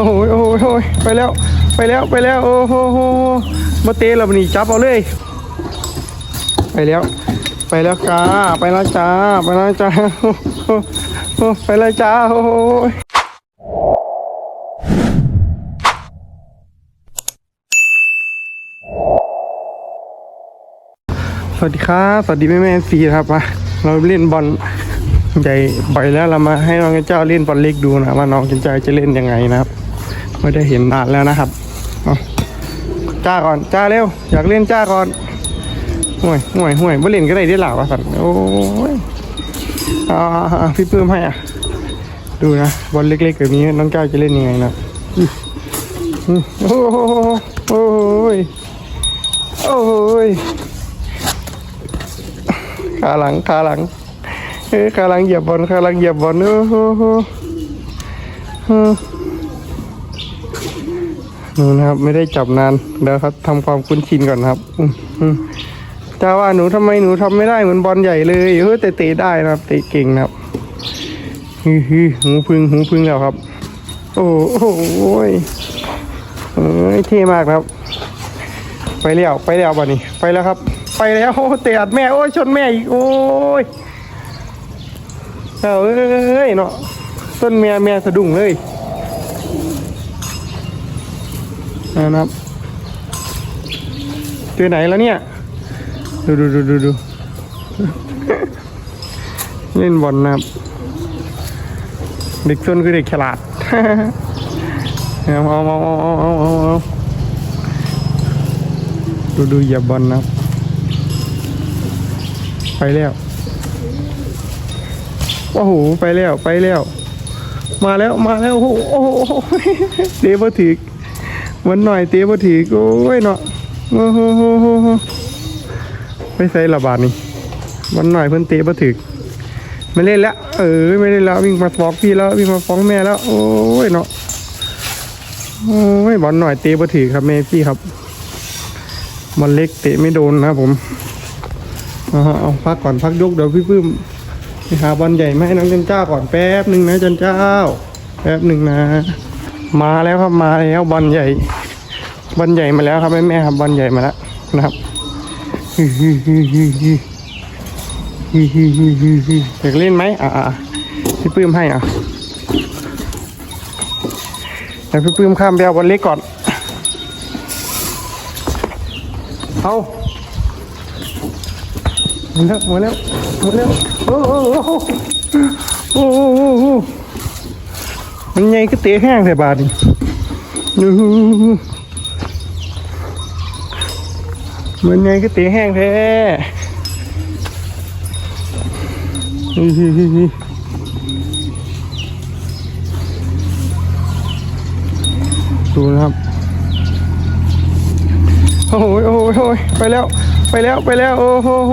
อ้โหโอ้โหโอ้โหไปแล้ว ไปแล้ว ไปแล้ว โอ้โหโอ้โหมาเตะเราบันนี้จับเอาเลย ไปแล้ว ไปแล้วจ้า ไปแล้วจ้า ไปแล้วจ้าโอ้โหโอ้โหไปแล้วจ้า โอ้โหสวัสดีครับ สวัสดีแม่แม่ฟีครับมาเราเล่นบอลใหญ่บ่อยแล้วเรามาให้น้องเจ้าเล่นบอลเล็กดูนะว่าน้องเจ้าจะเล่นยังไงนะครับ ไม่ได้เห็นนานแล้วนะครับจ้าก่อนจ้าเร็ว อยากเล่นจ้าก่อนห่วยห่วยห่วยบ่เล่นก็ได้ได้หล่าวะสันโอ้ยอ่าอ่าอ่าพี่ปื้มให้อะ ดูนะบอลเล็กๆแบบนี้น้องจ้าจะเล่นยังไงนะโอ้โหโอ้ยโอ้ยขาหลังขาหลังเอ้ยขาหลังเหยียบบอลขาหลังเหยียบบอลโอ้โห นู่นะครับ ไม่ได้จับนานเดี๋ยวครับทำความคุ้นชินก่อนครับอืจ้าว่าหนูทำไมหนูทำไม่ได้เหมือนบอลใหญ่เลยเฮ้ยแต่เตะได้นะครับเตะเก่งนะครับฮือฮือหูพึ่งหูพึ่งแล้วครับ โอ้โหเอ้ยเท่มากครับ ไปแล้วไปแล้วบ่นี้ไปแล้วครับ ไปแล้วโอ้เตะอัดแม่โอ้ยชนแม่อีกโอ้ยเอาเอ้ยเนาะต้นแม่แม่สะดุ้งเลย นะครับตัวไหนแล้วเนี่ย ดูดูดูดูดูเล่นบอลนะครับ เด็กซนคือเด็กฉลาดเอาเอาเอาเอาเอาเอาเอาดูดูอย่าบอลนะครับ ไปแล้วโอ้โหไปแล้วไปแล้ว มาแล้วมาแล้วโอ้โหเดบถือ วันหน่อยเตะบอถือโอ้ยเนาะโอ้โหโอ้โหโหไม่ใส่ระบาดนี่วันหน่อยเพิ่นเตะมาถึกไม่เล่นแล้วเออไม่เล่นแล้ววิ่งมาฟ้องพี่แล้ววิ่งมาฟ้องแม่แล้ว โอ้ยเนาะโอ้ยบอลหน่อยเตะมาถึกครับแม่พี่ครับบอลเล็กเตะไม่โดนนะผมเอาพักก่อนพักยกเดี๋ยวพี่ปื้มไปหาบอลใหญ่มาให้น้องจันเจ้าก่อนแป๊บหนึ่งนะจันเจ้า แป๊บหนึ่งนะ มาแล้วครับมาแล้วบอลใหญ่บอลใหญ่มาแล้วครับแม่แม่ครับบอลใหญ่มาแล้วนะครับอยากเล่นไหมอ่าพี่ปื้มให้อะเดี๋ยวพี่ปื้มข้ามไปเอาบอลเล็กก่อนเอาหมดแล้วหมดแล้วหมดแล้วโอ้โโอ้โหโอ้โห มันใหญ่ก็เตะแห้งใส่บาทนี่ยูมันไงก็เตะแห้งแท้ดูนะครับโอ้โหโอ้โหโอ้โหไปแล้ว ไปแล้ว ไปแล้ว โอ้โห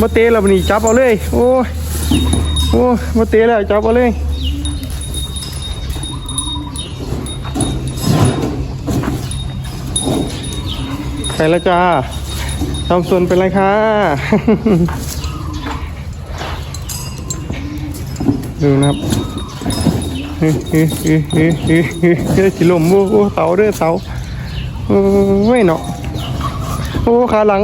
มาเตะเราบันนี้จับเอาเลย โอ้ยโอ้ยมาเตะแล้วจับเอาเลย ไปแล้วจ้าทำส่วนเป็นไรคะดูนะครับเฮ้ยเฮ้ยเฮ้ยเฮ้ยเฮ้ยเฮ้ยเฮ้ยสิลมโอ้โหเสาเด้อเสาโอ้ยเนาะโอ้ขาหลัง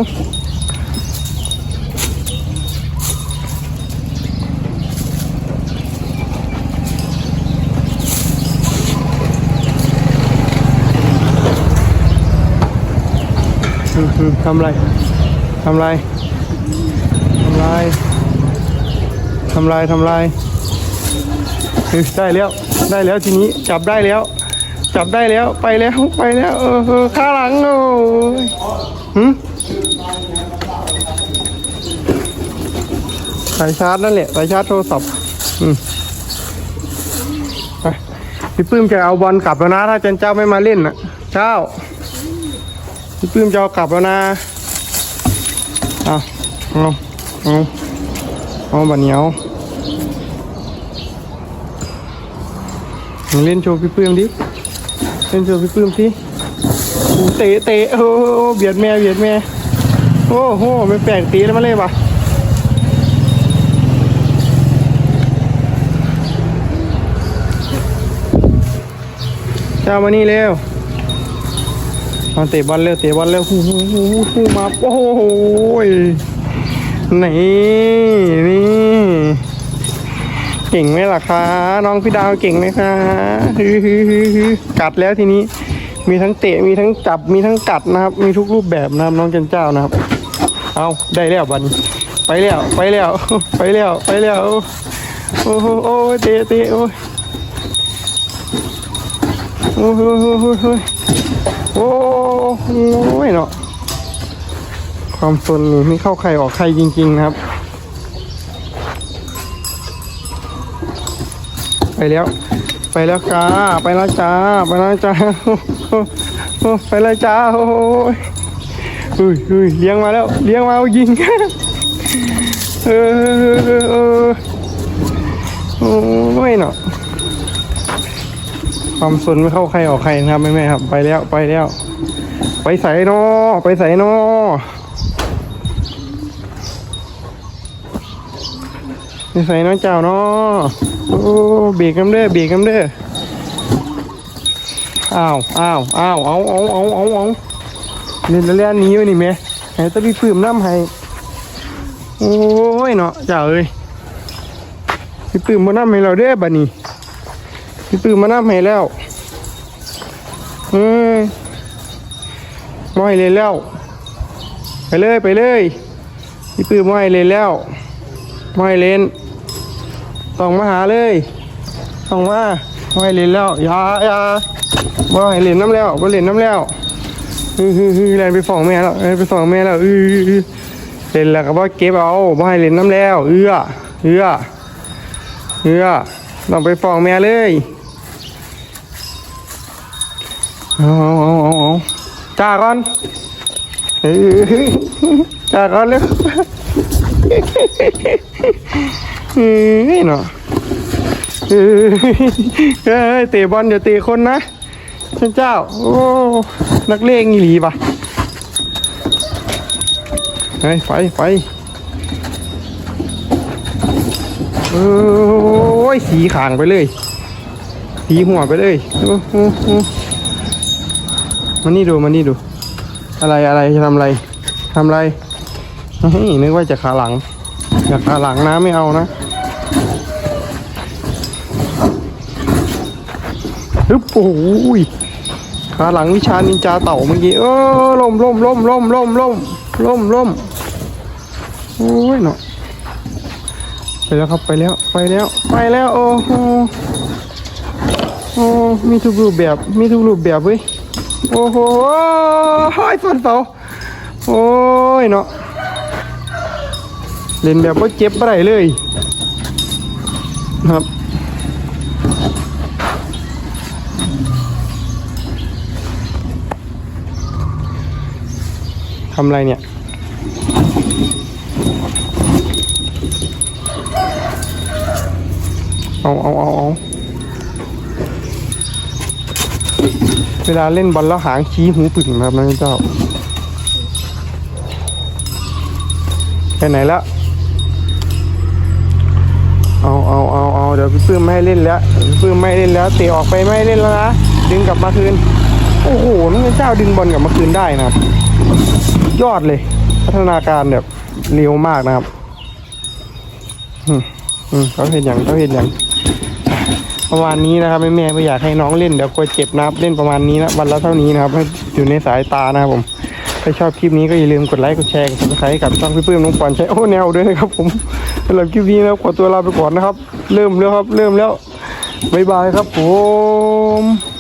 ทำไรทำไรทำไรทำไรทำไรเฮ้ยได้แล้วได้แล้วทีนี้จับได้แล้ว จับได้แล้วไปแล้วไปแล้วเออเออข้าหลังโอ้ยหืมสายชาร์จนั่นแหละสายชาร์จโทรศัพท์อืมไปพี่ปื้มจะเอาบอลกลับแล้วนะ ถ้าเจนเจ้าไม่มาเล่นนะเจ้า พี่ปื้มจะเอากลับแล้วนะเอาเอาเอาเอาบันเหนียวเล่นโชว์พี่ปื้มดิ เล่นโชว์พี่ปื้มสิเตะเตะโอ้โหเบียดแม่เบียดแม่โอ้โหไม่แปลกตีแล้วมาเลยปะเจ้ามานี่เร็ว มาเตะบอลเร็วเตะบอลเร็วฮู้ฮู้ฮู้ฮู้มาโอ้โหยนี่นี่เก่งไหมล่ะคะน้องพี่ดาวเก่งไหมคะฮือฮือฮือฮือกัดแล้วทีนี้ มีทั้งเตะมีทั้งจับมีทั้งกัดนะครับ มีทุกรูปแบบนะครับน้องจันเจ้านะครับ เอาได้แล้วบันไปแล้วไปแล้วไปแล้วไปแล้วโอ้โหโอ้เตะเตะโอ้ย โอ้โหโอ้โหโอ้โหโอ้โหเนาะความสนนี่ไม่เข้าใครออกใครจริง ๆ นะครับ ไปแล้ว ไปแล้วจ้า ไปแล้วจ้า ไปแล้วจ้าโอ้โหโอ้ไปแล้วจ้าโอ้ยเฮ้ยเฮ้ยเลี้ยงมาแล้ว เลี้ยงมาเอายิงเออเออเออโอ้ยเนาะ ความสนไม่เข้าใครออกใครนะครับแม่แม่ๆครับ ไปแล้วไปแล้ว ไปใส่นอไปใส่นอไปใส่นอเจ้านาะโอ้เบรกกันเด้อเบรกกันเด้ออ้าวอ้าวอ้าวเอาเอาเอาเอาเอาเล่นแล้วเล่นหนี้ไว้นี่แม่ให้ตะพี่ปื้มน้ำให้โอ้ยเนาะเจ้าเอ้ยพี่ปื้มมาน้ำให้เราเด้อบัดนี้ พี่ปื้มมาน้ำให้แล้วเฮ้ยมาให้เล่นแล้ว ไปเลยไปเลยพี่ปื้มมาให้เล่นแล้วมาให้เลนต้องมาหาเลยต้องมามาให้เลนแล้วอย่าอย่ามาให้เล่นน้ำแล้วมาเล่นน้ำแล้วฮือฮือฮือเล่นไปฟองแม่แล้วเล่นไปฟองแม่แล้วอืออเล่นแล้วก็บ่เก็บเอาบ่ให้เล่นน้ำแล้ว เอื้อเอื้อเอื้อต้องไปฟ้องแม่เลย เอาเอาเอาเอาจ่าก่อนเฮ้ยจ้าก่อนเร็วเฮ้ยเนาะเฮ้ยเฮ้ยเตะบอลอย่าเตะคนนะพระเจ้า โอ้ นักเลงอีหลีปะไปไปไปโอ้ย สีขางไปเลย สีหัวไปเลย โอ้โห มันนี่ดูมันนี่ดู อะไรอะไรจะทำอะไรทำอะไรเฮ้ยนึกว่าจะขาหลัง อยากขาหลังนะไม่เอานะฮึบโอ้ยขาหลังวิชานินจาเต่าเมื่อกี้เออล่มล่มล่มล่มล่มล่มล่มล่มโอ้ยเนาะไปแล้วครับไปแล้วไปแล้วไปแล้วโอ้โหโอ้มีทุกรูปแบบมีทุกรูปแบบเว้ย โอ้โหห้อยฟันเสาโอ้ยเนาะเล่นแบบว่าเจ็บอะไรเลยครับทำอะไรเนี่ยเอาเอาเอาเอา เวลาเล่นบอลแล้วหางชี้หูปึ่งนะครับนะเจ้าไปไหนแล้วเอาเอาเอาเอาเดี๋ยวพี่ปื้มไม่ให้เล่นแล้วพี่ปื้มไม่เล่นแล้วเตะออกไปไม่เล่นแล้วนะดึงกลับมาคืนโอ้โหน้องเจ้าดึงบอลกลับมาคืนได้นะครับ ยอดเลย พัฒนาการแบบเร็วมากนะครับอืมอืมเขาเห็นอย่างเขาเห็นอย่าง ประมาณนี้นะครับแม่ไม่อยากให้น้องเล่นเดี๋ยวกลัวเจ็บนะครับเล่นประมาณนี้นะวันละเท่านี้นะครับอยู่ในสายตานะครับผมถ้าชอบคลิปนี้ก็อย่าลืมกดไลค์กดแชร์กดซับสไครต์กับช่องพี่ปื้มน้องปอนใช้โอ้แนวด้วยนะครับผมสำหรับคลิปนี้นะครับขอตัวลาไปก่อนนะครับ เริ่มแล้วครับ เริ่มแล้วบ๊ายบายครับผม